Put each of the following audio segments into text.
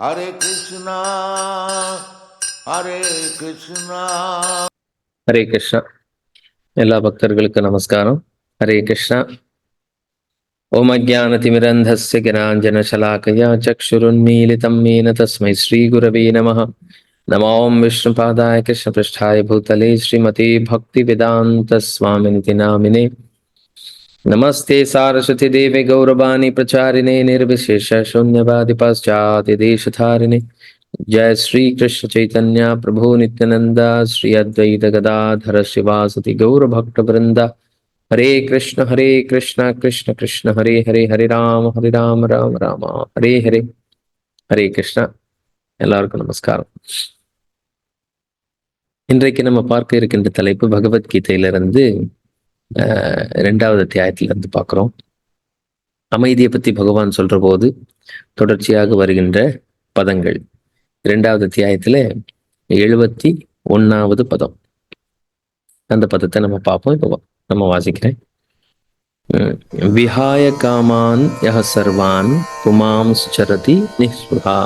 Hare Krishna, Hare Krishna. Hare Krishna எல்லா பக்தர்களுக்கும் நமஸ்காரம் ஹரே கிருஷ்ணா ஓம் அஜானதிமிரந்தஸ்ய கிராஞ்சன சலாக்கயா சக்ஷுருன்மீலிதம் மேன தஸ்மை ஸ்ரீகுரவே நமः நமாம் விஷ்ணுபாதாய கிருஷ்ணபிருஷ்டாய பூதலே ஸ்ரீமதி பக்தி வேதாந்த சுவாமினிதி நாமினே नमस्ते सारस्वती देवे गौरवाणी प्रचारिणे निर्विशेष शून्यवादि पाश्चात्य देशधारिणे जय श्री कृष्ण चैतन्य प्रभु नित्यानंदा श्री अद्वैत गदाधर शिवासति गौर भक्त वृंदा हरे कृष्ण हरे कृष्ण कृष्ण कृष्ण हरे हरे हरे राम हरे राम राम राम हरे हरे ஹரே கிருஷ்ணா எல்லாருக்கும் நமஸ்காரம் இன்றைக்கு நம்ம பார்க்க இருக்கின்ற தலைப்பு பகவத்கீதையிலிருந்து ஆஹ், இரண்டாவது அத்தியாயத்துல இருந்து பார்க்கிறோம். அமைதியை பத்தி பகவான் சொல்ற போது தொடர்ச்சியாக வருகின்ற பதங்கள். இரண்டாவது அத்தியாயத்துல எழுபத்தி ஒன்னாவது பதம். அந்த பதத்தை நம்ம பார்ப்போம். இப்போ நம்ம வாசிக்கிறேன். விஹாய காமான் யஹ சர்வான் புமாம் சரதி நிஸ்புகா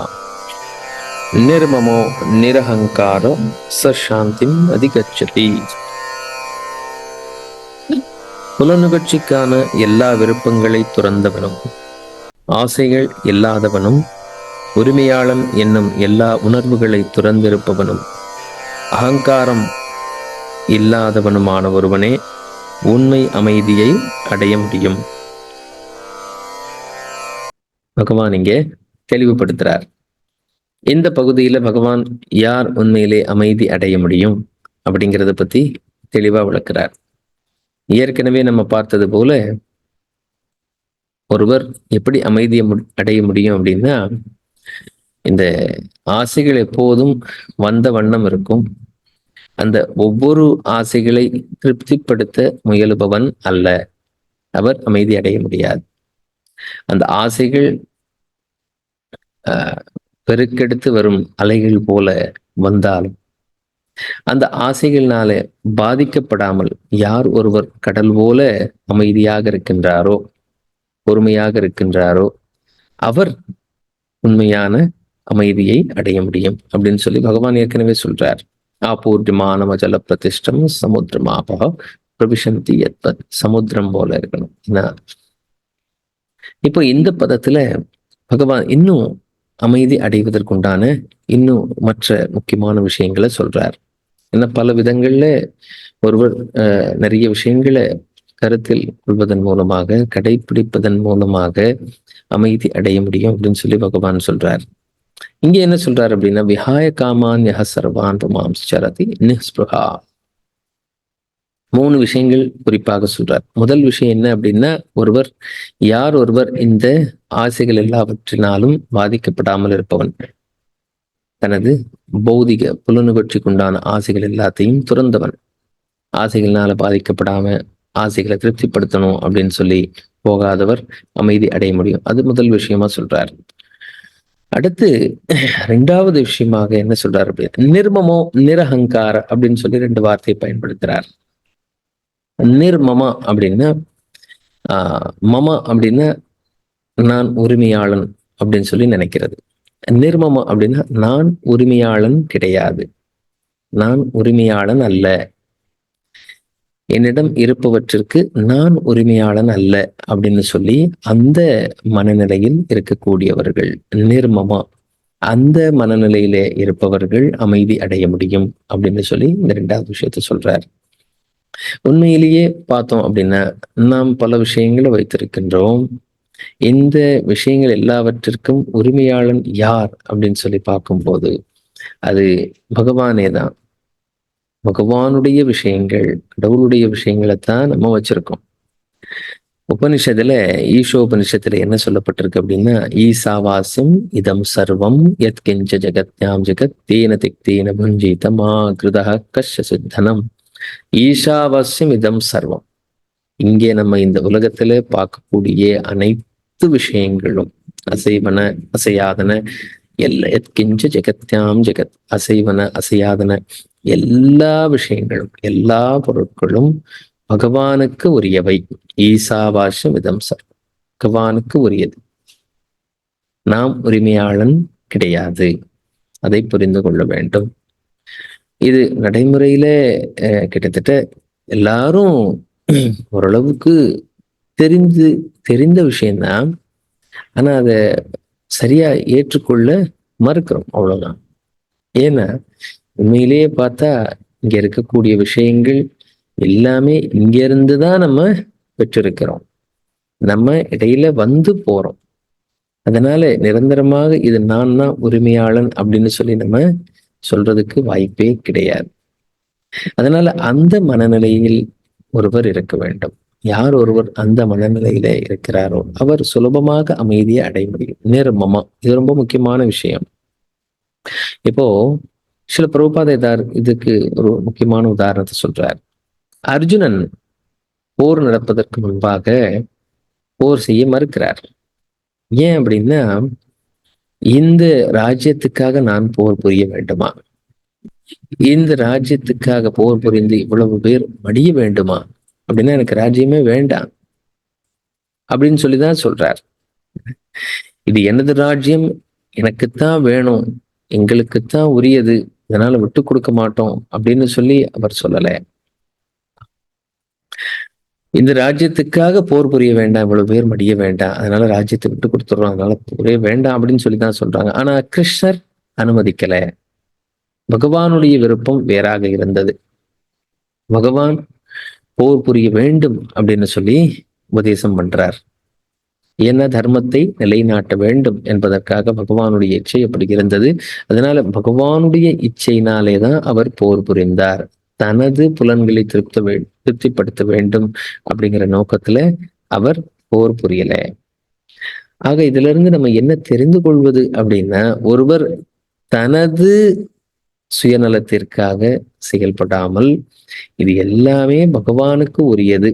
நிர்மமோ நிரஹங்காரோ சசாந்திம் அதிகச்சதி. புலனுகட்சிக்கான எல்லா விருப்பங்களை துறந்தவனும் ஆசைகள் இல்லாதவனும் உரிமையாளன் என்னும் எல்லா உணர்வுகளை துறந்திருப்பவனும் அகங்காரம் இல்லாதவனுமான ஒருவனே உண்மை அமைதியை அடைய முடியும். பகவான் இங்கே தெளிவுபடுத்துறார். இந்த பகுதியில பகவான் யார் உண்மையிலே அமைதி அடைய முடியும் அப்படிங்கிறத பத்தி தெளிவா விளக்குறார். ஏற்கனவே நம்ம பார்த்தது போல ஒருவர் எப்படி அமைதியை மு- அடைய முடியும் அப்படின்னா இந்த ஆசைகள் எப்போதும் வந்த வண்ணம் இருக்கும். அந்த ஒவ்வொரு ஆசைகளை திருப்திப்படுத்த முயலுபவன் அல்ல. அவர் அமைதி அடைய முடியாது. அந்த ஆசைகள் ஆஹ், பெருக்கெடுத்து வரும் அலைகள் போல வந்தாலும் அந்த ஆசைகளினால பாதிக்கப்படாமல் யார் ஒருவர் கடல் போல அமைதியாக இருக்கின்றாரோ பொறுமையாக இருக்கின்றாரோ அவர் உண்மையான அமைதியை அடைய முடியும் அப்படின்னு சொல்லி பகவான் ஏற்கனவே சொல்றார் ஆபூர்யமானவ ஜல பிரதிஷ்டம் சமுத்திரமாபா பிரபிஷந்தி எத்வத் சமுத்திரம் போல இருக்கணும் என்ன? இப்போ இந்த பதத்துல பகவான் இன்னும் அமைதி அடைவதற்குண்டான இன்னும் மற்ற முக்கியமான விஷயங்களை சொல்றார். ஏன்னா பல விதங்கள்ல ஒருவர் அஹ், நிறைய விஷயங்களை கருத்தில் கொள்வதன் மூலமாக கடைபிடிப்பதன் மூலமாக அமைதி அடைய முடியும் அப்படின்னு சொல்லி பகவான் சொல்றார். இங்க என்ன சொல்றார் அப்படின்னா விஹாய காமான் யஹ சர்வான் புமாம் சரதி மூணு விஷயங்கள் குறிப்பாக சொல்றார். முதல் விஷயம் என்ன அப்படின்னா ஒருவர் யார் ஒருவர் இந்த ஆசைகள் எல்லாவற்றினாலும் பாதிக்கப்படாமல் இருப்பவன். தனது பௌதிக புலனுகட்சிக்குண்டான ஆசைகள் எல்லாத்தையும் துறந்தவன். ஆசைகள்னால பாதிக்கப்படாம ஆசைகளை திருப்திப்படுத்தணும் அப்படின்னு சொல்லி போகாதவர் அமைதி அடைய முடியும். அது முதல் விஷயமா சொல்றார். அடுத்து ரெண்டாவது விஷயமாக என்ன சொல்றாரு அப்படின்னா நிர்மமோ நிரஹங்கார அப்படின்னு சொல்லி ரெண்டு வார்த்தையை பயன்படுத்துறார். நிர்மமா அப்படின்னா ஆஹ் அப்படின்னா நான் உரிமையாளன் அப்படின்னு சொல்லி நினைக்கிறது. நிர்மமா அப்படின்னா நான் உரிமையாளன் கிடையாது. நான் உரிமையாளன் அல்ல. என்னிடம் இருப்பவற்றிற்கு நான் உரிமையாளன் அல்ல அப்படின்னு சொல்லி அந்த மனநிலையில் இருக்கக்கூடியவர்கள் நிர்மமா அந்த மனநிலையிலே இருப்பவர்கள் அமைதி அடைய முடியும் அப்படின்னு சொல்லி இந்த ரெண்டாவது விஷயத்த சொல்றார். உண்மையிலேயே பார்த்தோம் அப்படின்னா நாம் பல விஷயங்களை வைத்திருக்கின்றோம். இந்த விஷயங்கள் எல்லாவற்றிற்கும் உரிமையாளன் யார் அப்படின்னு சொல்லி பார்க்கும்போது அது பகவானே தான். பகவானுடைய விஷயங்கள் கடவுளுடைய விஷயங்களை தான் நம்ம வச்சிருக்கோம். உபனிஷத்துல ஈஷோபனிஷத்துல என்ன சொல்லப்பட்டிருக்கு அப்படின்னா ஈசாவாஸ்யம் இதம் சர்வம் யத் கிஞ்ச ஜெகத்யாம் ஜெகத் தேன திக்தேன புஞ்சீதமா கிருதா கஷ சித்தனம் ஈஷாவாஸ்யம் இதம் சர்வம். இங்கே நம்ம இந்த உலகத்துல பார்க்கக்கூடிய அனைத்து விஷயங்களும் அசைவன அசையாதன எல்லா எத்கிஞ்ச ஜெகத்யாம் ஜெகத் அசைவன அசையாதன எல்லா விஷயங்களும் எல்லா பொருட்களும் பகவானுக்கு உரியவை. ஈசாவாசம் இதம் சர் பகவானுக்கு உரியது. நாம் உரிமையாளன் கிடையாது. அதை புரிந்து கொள்ள வேண்டும். இது நடைமுறையில அஹ், கிட்டத்தட்ட எல்லாரும் ஓரளவுக்கு தெரிந்து தெரிந்த விஷயம்தான் ஆனா அதை சரியா ஏற்றுக்கொள்ள மறுக்கிறோம். அவ்வளவுதான். ஏன்னா உண்மையிலேயே பார்த்தா இங்க இருக்கக்கூடிய விஷயங்கள் எல்லாமே இங்க இருந்து தான் நம்ம பெற்றிருக்கிறோம். நம்ம இடையில வந்து போறோம். அதனால நிரந்தரமாக இது நான் தான் உரிமையாளன் அப்படின்னு சொல்லி நம்ம சொல்றதுக்கு வாய்ப்பே கிடையாது. அதனால அந்த மனநிலையில் ஒருவர் இருக்க வேண்டும். யார் ஒருவர் அந்த மனநிலையில இருக்கிறாரோ அவர் சுலபமாக அமைதியை அடைய முடியும். நிர்மமா இது ரொம்ப முக்கியமான விஷயம். இப்போ சில பிரபுபாதைதார் இதுக்கு ஒரு முக்கியமான உதாரணத்தை சொல்றார். அர்ஜுனன் போர் நடப்பதற்கு முன்பாக போர் செய்ய மறுக்கிறார். ஏன் அப்படின்னா இந்த ராஜ்யத்துக்காக நான் போர் புரிய வேண்டுமா? இந்த ராஜ்யத்துக்காக போர் புரிந்து இவ்வளவு பேர் மடிய வேண்டுமா? அப்படின்னா எனக்கு ராஜ்யமே வேண்டாம். அப்படின்னு சொல்லிதான் சொல்றார். இது எனது ராஜ்யம் எனக்குத்தான் வேணும் எங்களுக்குத்தான் உரியது இதனால விட்டு கொடுக்க மாட்டோம் அப்படின்னு சொல்லி அவர் சொல்லலை. இந்த ராஜ்யத்துக்காக போர் புரிய வேண்டாம் இவ்வளவு பேர் மடிய வேண்டாம். அதனால ராஜ்யத்தை விட்டு கொடுத்துடுறோம். அதனால போரே வேண்டாம் அப்படின்னு சொல்லி தான் சொல்றாங்க. ஆனா கிருஷ்ணர் அனுமதிக்கல. பகவானுடைய விருப்பம் வேறாக இருந்தது. பகவான் போர் புரிய வேண்டும் அப்படின்னு சொல்லி உபதேசம் பண்றார். என்ன தர்மத்தை நிலைநாட்ட வேண்டும் என்பதற்காக பகவானுடைய இச்சை அப்படி இருந்தது. அதனால பகவானுடைய இச்சையினாலே தான் அவர் போர் புரிந்தார். தனது புலன்களை திருப்த வே திருப்திப்படுத்த வேண்டும் அப்படிங்கிற நோக்கத்துல அவர் போர் புரியல. ஆக இதுல இருந்து நம்ம என்ன தெரிந்து கொள்வது அப்படின்னா ஒருவர் தனது சுயநலத்திற்காக செயல்படாமல் இது எல்லாமே பகவானுக்கு உரியது.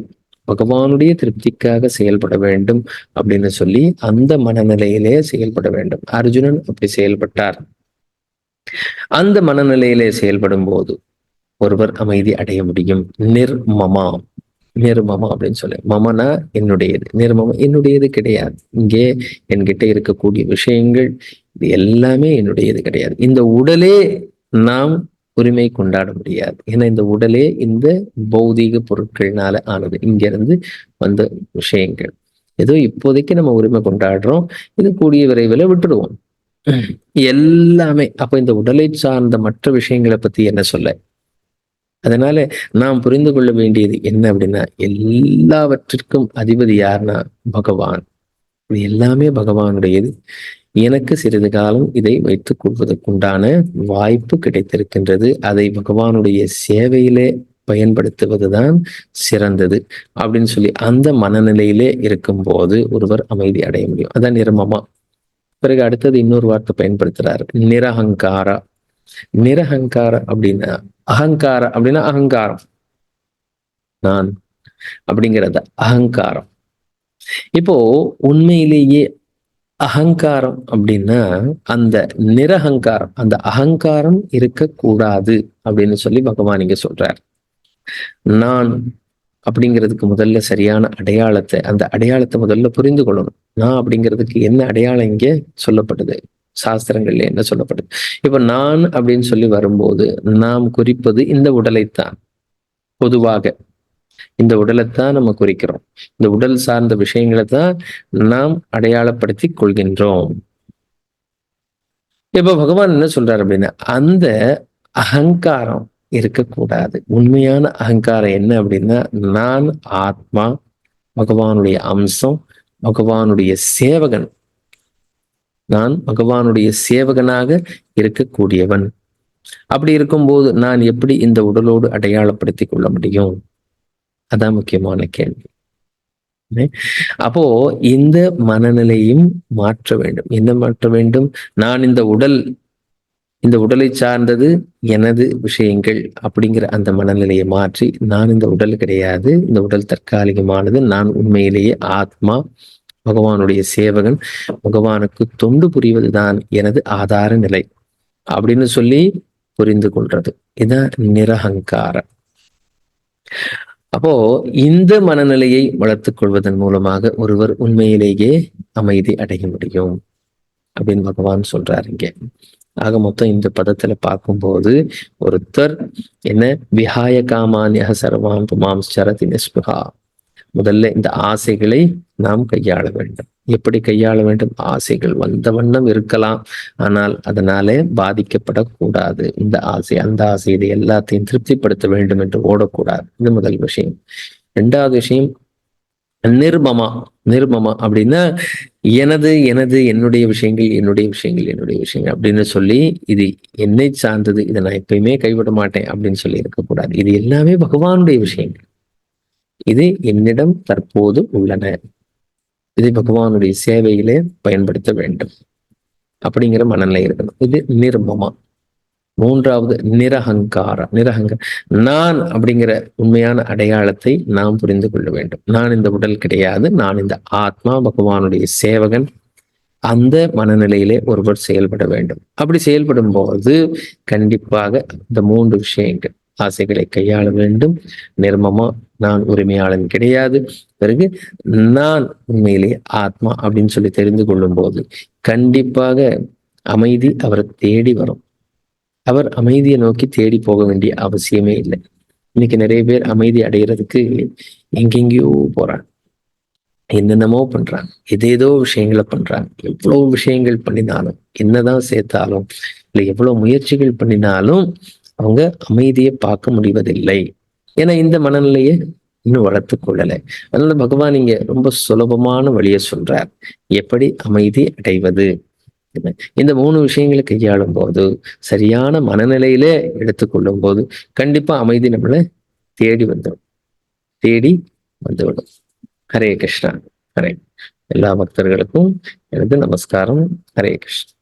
பகவானுடைய திருப்திக்காக செயல்பட வேண்டும் அப்படின்னு சொல்லி அந்த மனநிலையிலே செயல்பட வேண்டும். அர்ஜுனன் அப்படி செயல்பட்டார். அந்த மனநிலையிலே செயல்படும் போது ஒருவர் அமைதி அடைய முடியும். நிர்மமா. நிர்மமா அப்படின்னு சொல்லி. மமனா என்னுடையது. நிர்மமா என்னுடையது கிடையாது. இங்கே என்கிட்ட இருக்கக்கூடிய விஷயங்கள் இது எல்லாமே என்னுடையது கிடையாது. இந்த உடலே நாம் உரிமை கொண்டாட முடியாது. ஏன்னா இந்த உடலே இந்த பௌதீக பொருட்கள்னால ஆனது. இங்க இருந்து வந்த விஷயங்கள். ஏதோ இப்போதைக்கு நம்ம உரிமை கொண்டாடுறோம். இது கூடிய விரைவில் விட்டுடுவோம். எல்லாமே. அப்ப இந்த உடலை சார்ந்த மற்ற விஷயங்களை பத்தி என்ன சொல்ல? அதனால நாம் புரிந்து கொள்ள வேண்டியது என்ன அப்படின்னா எல்லாவற்றிற்கும் அதிபதி யாருன்னா பகவான். இது எல்லாமே பகவானுடையது. எனக்கு சிறிது காலம் இதை வைத்துக் கொள்வதற்குண்டான வாய்ப்பு கிடைத்திருக்கின்றது. அதை பகவானுடைய சேவையிலே பயன்படுத்துவதுதான் சிறந்தது அப்படின்னு சொல்லி அந்த மனநிலையிலே இருக்கும்போது ஒருவர் அமைதி அடைய முடியும். அதான் நிர்மமா. பிறகு அடுத்தது இன்னொரு வார்த்தை பயன்படுத்துறாரு. நிரஹங்காரா நிரஹங்காரா அப்படின்னா அகங்கார அப்படின்னா அகங்காரம். நான் அப்படிங்கிறத அகங்காரம். இப்போ உண்மையிலேயே அகங்காரம் அப்படின்னா அந்த நிரகங்காரம் அந்த அகங்காரம் இருக்கக்கூடாது அப்படின்னு சொல்லி பகவான் இங்க சொல்றார். நான் அப்படிங்கிறதுக்கு முதல்ல சரியான அடையாளத்தை அந்த அடையாளத்தை முதல்ல புரிந்து கொள்ளணும். நான் அப்படிங்கிறதுக்கு என்ன அடையாளம் இங்க சொல்லப்பட்டது? சாஸ்திரங்கள்ல என்ன சொல்லப்படுது? இப்ப நான் அப்படின்னு சொல்லி வரும்போது நாம் குறிப்பது இந்த உடலைத்தான். பொதுவாக இந்த உடலைத்தான் நம்ம குறிக்கிறோம். இந்த உடல் சார்ந்த விஷயங்களை தான் நாம் அடையாளப்படுத்தி கொள்கின்றோம். இப்ப பகவான் என்ன சொல்றாரு அப்படின்னா அந்த அகங்காரம் இருக்கக்கூடாது. உண்மையான அகங்காரம் என்ன அப்படின்னா நான் ஆத்மா பகவானுடைய அம்சம் பகவானுடைய சேவகன் நான் பகவானுடைய சேவகனாக இருக்கக்கூடியவன். அப்படி இருக்கும்போது நான் எப்படி இந்த உடலோடு அடையாளப்படுத்தி கொள்ள முடியும்? அதான் முக்கியமான கேள்வி. அப்போ இந்த மனநிலையும் மாற்ற வேண்டும். என்ன மாற்ற வேண்டும்? நான் இந்த உடல் இந்த உடலை சார்ந்தது எனது விஷயங்கள் அப்படிங்கிற அந்த மனநிலையை மாற்றி நான் இந்த உடல் கிடையாது இந்த உடல் தற்காலிகமானது நான் உண்மையிலேயே ஆத்மா பகவானுடைய சேவகன் பகவானுக்கு தொண்டு புரிவதுதான் எனது ஆதார நிலை. அப்படின்னு சொல்லி புரிந்து கொள்றது. இதான் நிரகங்காரம் அப்போ இந்த மனநிலையை வளர்த்துக் கொள்வதன் மூலமாக ஒருவர் உண்மையிலேயே அமைதி அடைய முடியும். அப்படின்னு பகவான் சொல்றாரு இங்க. ஆக மொத்தம் இந்த பதத்துல பார்க்கும்போது ஒருத்தர் என்ன விஹாய காமானியக சர்வான் புமாம் சரதி நிஸ்புகா முதல்ல இந்த ஆசைகளை நாம் கையாள வேண்டும். எப்படி கையாள வேண்டும்? ஆசைகள் வந்த வண்ணம் இருக்கலாம். ஆனால் அதனாலே பாதிக்கப்படக்கூடாது. இந்த ஆசை அந்த ஆசை இதை எல்லாத்தையும் திருப்திப்படுத்த வேண்டும் என்று ஓடக்கூடாது. இது முதல் விஷயம். ரெண்டாவது விஷயம் நிர்மமா. நிர்மமா அப்படின்னா எனது எனது என்னுடைய விஷயங்கள் என்னுடைய விஷயங்கள் என்னுடைய விஷயங்கள் அப்படின்னு சொல்லி இது என்னை சார்ந்தது இதை நான் எப்பயுமே கைவிட மாட்டேன் அப்படின்னு சொல்லி இருக்கக்கூடாது. இது எல்லாமே பகவானுடைய விஷயங்கள். இது என்னிடம் தற்போது உள்ளன. இதை பகவானுடைய சேவையிலே பயன்படுத்த வேண்டும். அப்படிங்கிற மனநிலை இருக்கணும். இது நிர்மமா. மூன்றாவது நிரகங்கார நிரகங்க நான் அப்படிங்கிற உண்மையான அடையாளத்தை நாம் புரிந்து கொள்ள வேண்டும். நான் இந்த உடல் கிடையாது. நான் இந்த ஆத்மா பகவானுடைய சேவகன். அந்த மனநிலையிலே ஒருவர் செயல்பட வேண்டும். அப்படி செயல்படும் போது கண்டிப்பாக இந்த மூன்று விஷயங்கள் ஆசைகளை கையாள வேண்டும். நிர்மமா நான் உரிமையாளன் கிடையாது. பிறகு நான் உண்மையிலே ஆத்மா அப்படின்னு சொல்லி தெரிந்து கொள்ளும் போது கண்டிப்பாக அமைதி அவரை தேடி வரும். அவர் அமைதியை நோக்கி தேடி போக வேண்டிய அவசியமே இல்லை. இன்னைக்கு நிறைய பேர் அமைதி அடைகிறதுக்கு எங்கெங்கேயோ போறாங்க. என்னென்னமோ பண்றாங்க. ஏதேதோ விஷயங்களை பண்றாங்க. எவ்வளவு விஷயங்கள் பண்ணினாலும் என்னதான் சேர்த்தாலும் இல்லை எவ்வளவு முயற்சிகள் பண்ணினாலும் அவங்க அமைதியை பார்க்க முடிவதில்லை. ஏன்னா இந்த மனநிலையை இன்னும் வளர்த்து கொள்ளலை. அதனால பகவான் இங்க ரொம்ப சுலபமான வழியை சொல்றார். எப்படி அமைதி அடைவது? இந்த மூணு விஷயங்களை கையாளும் போது சரியான மனநிலையிலே எடுத்துக்கொள்ளும் போது கண்டிப்பா அமைதி நம்மளை தேடி வந்துடும். தேடி வந்துவிடும். ஹரே கிருஷ்ணா. ஹரே. எல்லா பக்தர்களுக்கும் எனது நமஸ்காரம். ஹரே கிருஷ்ணா.